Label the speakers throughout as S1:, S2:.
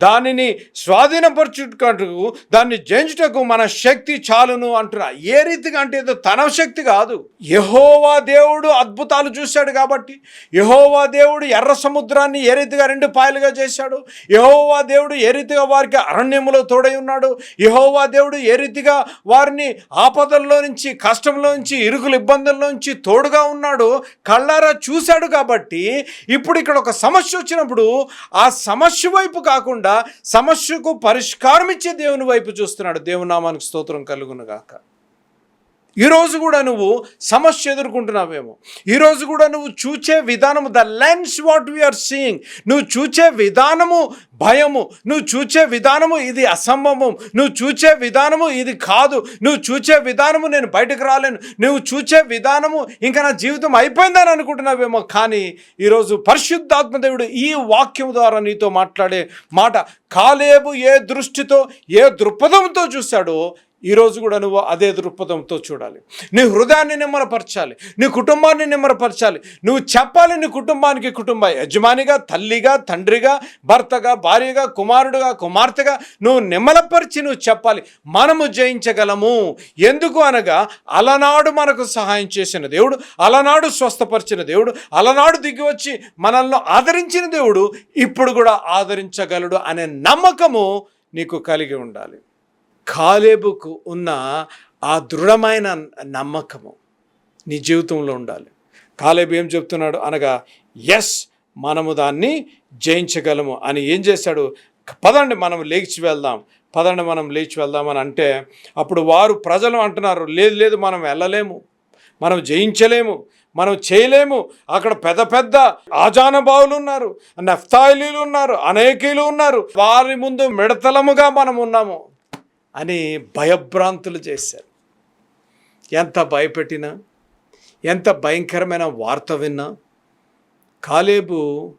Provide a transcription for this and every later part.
S1: దానిని స్వాధీనపరచుటకు దాన్ని జయించుటకు మన శక్తి చాలును అంటున్నా. ఏ రీతిగా అంటే ఏదో తన శక్తి కాదు. యహోవా దేవుడు అద్భుతాలు చూశాడు కాబట్టి యహోవా దేవుడు ఎర్ర సముద్రాన్ని ఏ రీతిగా రెండు పాయలుగా చేశాడు యహోవా దేవుడు ఏ రీతిగా వారికి అరణ్యములో తోడై ఉన్నాడు యహోవా దేవుడు ఏ రీతిగా వారిని ఆపదల్లో నుంచి కష్టంలో నుంచి ఇరుకుల ఇబ్బందుల్లో నుంచి తోడుగా ఉన్నాడు కళ్ళారా చూశాడు కాబట్టి ఇప్పుడు ఇక్కడ ఒక సమస్య వచ్చినప్పుడు ఆ సమస్య వైపు కాకుండా సమస్యకు పరిష్కారం ఇచ్చే దేవుని వైపు చూస్తున్నాడు. దేవునామానికి స్తోత్రం కలుగును గాక ఈరోజు కూడా నువ్వు సమస్య ఎదుర్కొంటున్నావేమో. ఈరోజు కూడా నువ్వు చూచే విధానము the lens what we are seeing నువ్వు చూచే విధానము భయము. నువ్వు చూచే విధానము ఇది అసంభవం నువ్వు చూచే విధానము ఇది కాదు. నువ్వు చూచే విధానము నేను బయటకు రాలేను. నువ్వు చూచే విధానము ఇంకా నా జీవితం అయిపోయిందని అనుకుంటున్నావేమో. కానీ ఈరోజు పరిశుద్ధాత్మదేవుడు ఈ వాక్యం ద్వారా నీతో మాట్లాడే మాట కాలేబు ఏ దృష్టితో ఏ దృక్పథంతో చూశాడో ఈరోజు కూడా నువ్వు అదే దృక్పథంతో చూడాలి. నీ హృదయాన్ని నిమ్మరపరచాలి. నీ కుటుంబాన్ని నిమ్మరపరచాలి. నువ్వు చెప్పాలి నీ కుటుంబానికి కుటుంబ యజమానిగా తల్లిగా తండ్రిగా భర్తగా భార్యగా కుమారుడుగా కుమార్తెగా నువ్వు నిమ్మలపరిచి నువ్వు చెప్పాలి. మనము జయించగలము. ఎందుకు అనగా అలనాడు మనకు సహాయం చేసిన దేవుడు అలనాడు స్వస్థపరిచిన దేవుడు అలనాడు దిగి వచ్చి మనల్ని ఆదరించిన దేవుడు ఇప్పుడు కూడా ఆదరించగలడు అనే నమ్మకము నీకు కలిగి ఉండాలి. కాలేబుకు ఉన్న ఆ దృఢమైన నమ్మకము నీ జీవితంలో ఉండాలి. కాలేబు ఏం చెప్తున్నాడు? అనగా ఎస్ మనము దాన్ని జయించగలము. అని ఏం చేశాడు? పదండి మనం లేచి వెళ్దాం. పదండి మనం లేచి వెళ్దామని అంటే అప్పుడు వారు ప్రజలు అంటున్నారు లేదు లేదు మనం వెళ్ళలేము. మనం జయించలేము. మనం చేయలేము. అక్కడ పెద్ద పెద్ద ఆజానబావులు ఉన్నారు నఫ్తాయిలీలు ఉన్నారు అనేకీలు ఉన్నారు. వారి ముందు మిడతలముగా మనం ఉన్నాము. అని భయభ్రాంతులు చేశారు. ఎంత భయపెట్టినా ఎంత భయంకరమైన వార్త విన్నా కాలేబు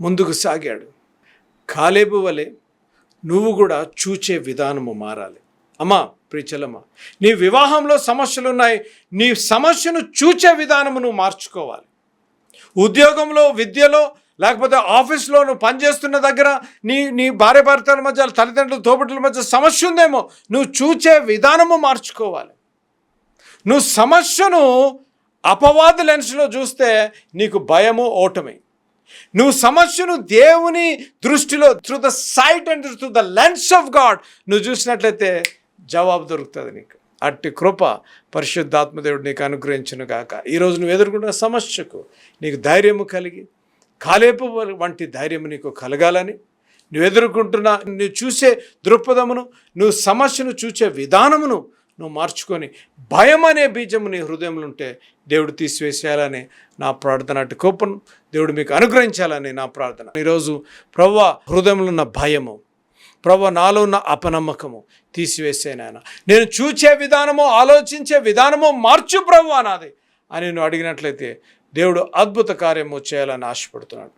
S1: ముందుకు సాగాడు. కాలేబు వలె నువ్వు కూడా చూచే విధానము మారాలి. అమ్మా ప్రీచలమ్మ నీ వివాహంలో సమస్యలు ఉన్నాయి. నీ సమస్యను చూచే విధానము నువ్వు మార్చుకోవాలి. ఉద్యోగంలో విద్యలో లేకపోతే ఆఫీస్లో నువ్వు పనిచేస్తున్న దగ్గర నీ నీ భార్య భర్తల మధ్య తల్లిదండ్రుల తోబుట్టుల మధ్య సమస్య ఉందేమో నువ్వు చూచే విధానము మార్చుకోవాలి. నువ్వు సమస్యను అపవాద లెన్స్లో చూస్తే నీకు భయము ఓటమి. నువ్వు సమస్యను దేవుని దృష్టిలో through the sight and through the lens of God నువ్వు చూసినట్లయితే జవాబు దొరుకుతుంది నీకు. అట్టి కృప పరిశుద్ధాత్మదేవుడు నీకు అనుగ్రహించును గాక ఈరోజు నువ్వు ఎదుర్కొంటున్న సమస్యకు నీకు ధైర్యము కలిగి కాలేపు వంటి ధైర్యం నీకు కలగాలని నువ్వు ఎదుర్కొంటున్న నువ్వు చూసే దృక్పథమును నువ్వు సమస్యను చూసే విధానమును నువ్వు మార్చుకొని భయం అనే బీజము నీ హృదయంలో ఉంటే దేవుడు తీసివేసేయాలని నా ప్రార్థన అటు కోపను దేవుడు మీకు అనుగ్రహించాలని నా ప్రార్థన. ఈరోజు ప్రవ్వ హృదయంలో ఉన్న భయము ప్రభు నాలో ఉన్న అపనమ్మకము తీసివేసేనాయన నేను చూచే విధానము ఆలోచించే విధానము మార్చు ప్రభు నాది అని నువ్వు అడిగినట్లయితే దేవుడు అద్భుత కార్యము చేయాలని ఆశపడుతున్నాడు.